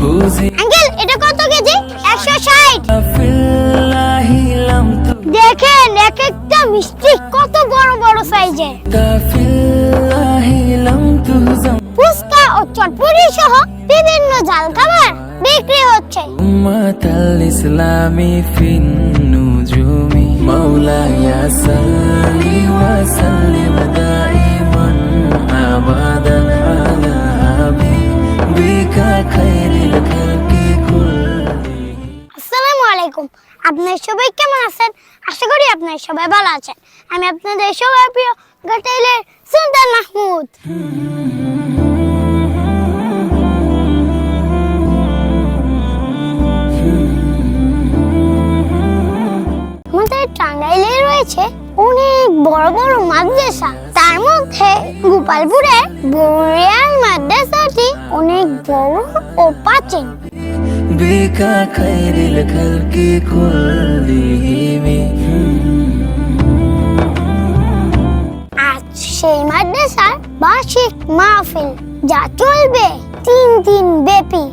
Uncle এটা কত KG? 160 দেখেন এক একটা মিষ্টি কত বড় বড় সাইজের। ফুচকা ও চটপটি সহ বিভিন্ন জাল খাবার বিক্রি হচ্ছে। মাতাল ইসলামী ফিন নুজুমি। মাওলায়া সাল্লি ওয়া সাল্লিম আবাদান। আপনার সবাই কেমন আছেন? আশা করি আপনার সবাই ভালো আছেন। আমি আপনাদের সবার প্রিয় সুলতান মাহমুদ। আমাদের টাঙ্গাইলে রয়েছে অনেক বড় বড় মাদ্রাসা। তার মধ্যে গোপালপুরের বড়িয়াল মাদ্রাসাটি অনেক বড় ও প্রাচীন। আজ সেই মাদ্রাসার বার্ষিক মাহফিল যা চলবে তিন দিন ব্যাপী।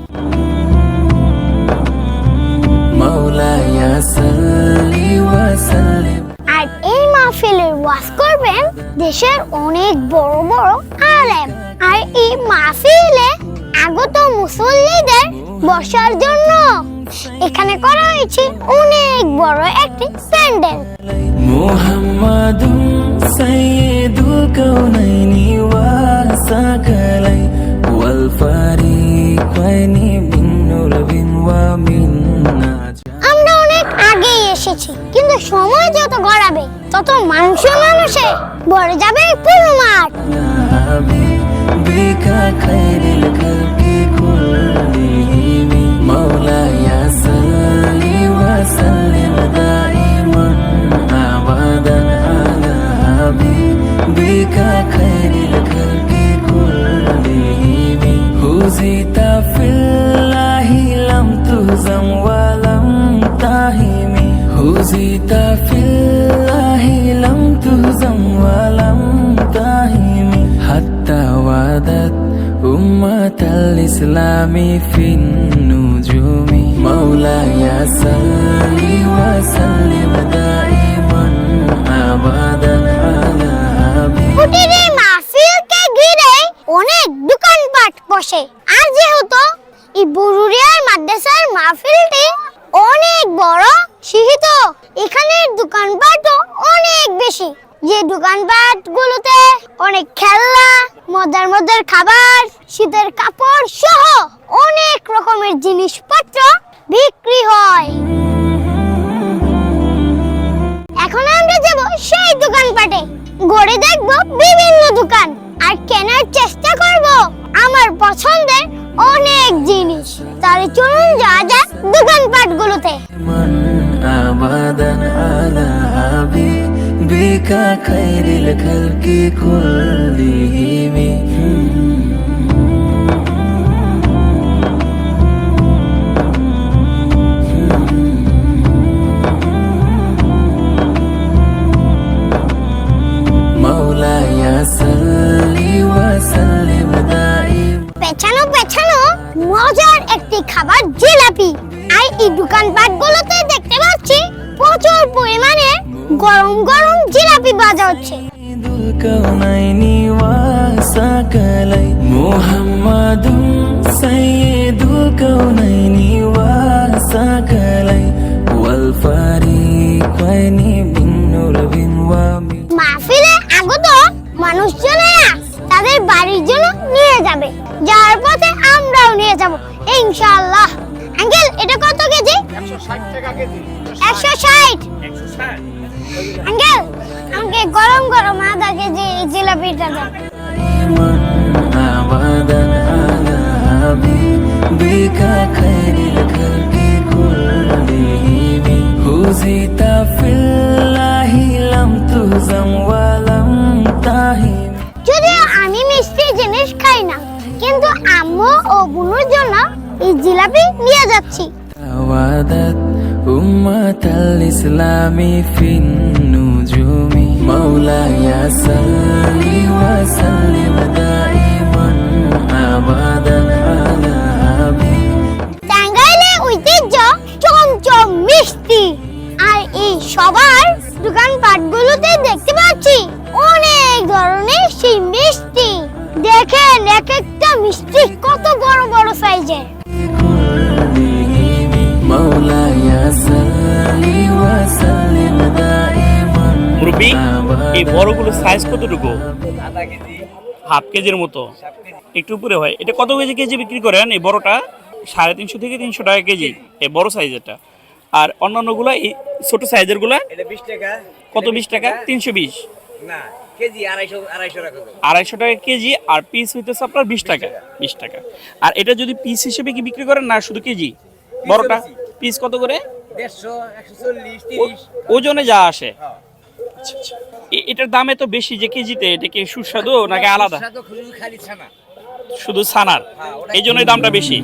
আর এই মাহফিলের ওয়াজ করবেন দেশের অনেক বড় বড় আলেম। আর এই মাহফিলে আগত মুসল্লিদের বসার জন্য এখানে করা হয়েছে অনেক বড় একটি প্যান্ডেল محمد سيد الكونين وسكلي والفريقين من نور ومن نجاة আমরা অনেক আগেই এসেছি কিন্তু সময় যত গড়াবে তত মাংস মানুষে ভরে যাবে পুরো মাঠ بك خير الخلق cool. أمة الإسلام في النجوم مولاي صل وسلم دائما أبدا على حبيبك ছুটির এই মাহফিলকে ঘিরে অনেক দোকানপাট বসে আর যেহেতু এই বুরুরিয়ার মাদ্রাসার মাহফিলটি অনেক বড় সেহেতু এখানের দোকানপাটও অনেক বেশি যে দোকানপাট গুলোতে অনেক খেলনা, মজার মজার খাবার, শীতের কাপড় সহ অনেক রকমের জিনিসপত্র বিক্রি হয়। এখন আমরা যাব সেই দোকানপাটে ঘুরে দেখব বিভিন্ন দোকান আর কেনার চেষ্টা করব আমার পছন্দের অনেক জিনিস। তাহলে চলুন ka khairil khalqi kullihim Maulaya salli wa sallim daim পেছানো পেছানো মজার একটি খাবার জিলাপি আর এই দোকানপাট গুলোতে দেখতে পাচ্ছি প্রচুর পরিমাণে গরম গরম জিলাপি বাজা হচ্ছে তাদের বাড়ির জন্য নিয়ে যাবে। যাওয়ার পথে আমরাও নিয়ে যাব ইনশাআল্লাহ। এটা কত কেজি একশো ষাট টাকা কেজি একশো ষাট একশো ষাট আঙ্কেল আমাকে গরম গরম আধা কেজি এই জিলাপিটা দেন دائما أبدا على حبيبك خير ইন্ডিয়া যাচ্ছি। আওয়াদাত উম্মাতাল ইসলামি ফিন নুজুমি। মাওলায়া সাল্লি ওয়া সাল্লিম দাইমান আবাদান আলা টাঙ্গাইলে ঐতিহ্য চমচম মিষ্টি। আর এই সবার দোকান পাটগুলোতে দেখতে পাচ্ছি অনেক ধরনের সেই মিষ্টি। দেখেন এক একটা মিষ্টি কত বড় বড় সাইজের। এই বড়গুলো সাইজ কতটুকু? হাফ কেজির মতো। একটু উপরে হয়। এটা কত কেজি কেজি বিক্রি করেন এই বড়টা? সাড়ে তিনশো থেকে তিনশো টাকা কেজি এই বড় সাইজেরটা আর অন্যান্যগুলো এই ছোট সাইজেরগুলা কত বিশ টাকা? তিনশো বিশ। না কেজি আড়াইশো টাকা কেজি আর পিস হইতেছে আপনার বিশ টাকা। বিশ টাকা। আর এটা যদি পিস হিসেবে কি বিক্রি করেন না শুধু কেজি? বড়টা? পিস কত করে? ওজনে যা আসে। এটার দামে তো বেশি যে কেজিতে এটা কি সুস্বাদু নাকি আলাদা? শুধু ছানার। হ্যাঁ, এই জন্যই দামটা বেশি।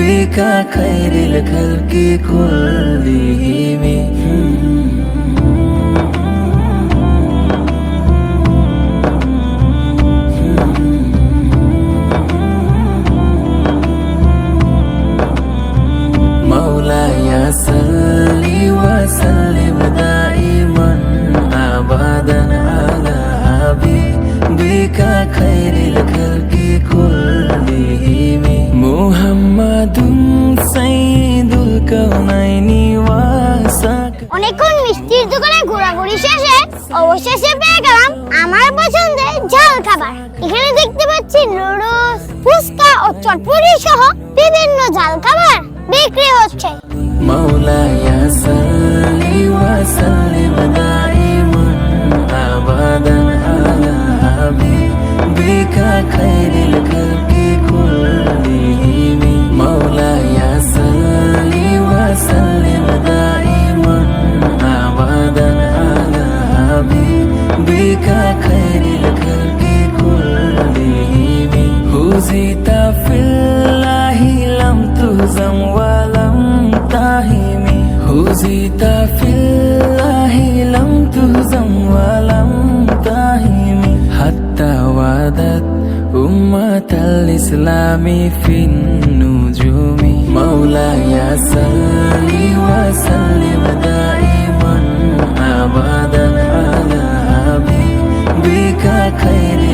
حبيبك خير الخلق كلهم তারপর পুরি সহ বিভিন্ন জাল খাবার বিক্রি হচ্ছে। মাওলায়া সাল্লি ওয়া সাল্লিম দাইমান আবাদান আলা হাবিবিকা খাইরিল খালক। تهزم ولم تهم هزيت في الله لم تهزم ولم تهم حتى وعدت أمة الإسلام في النجوم مولاي صل وسلم دائما أبدا على حبيبك خير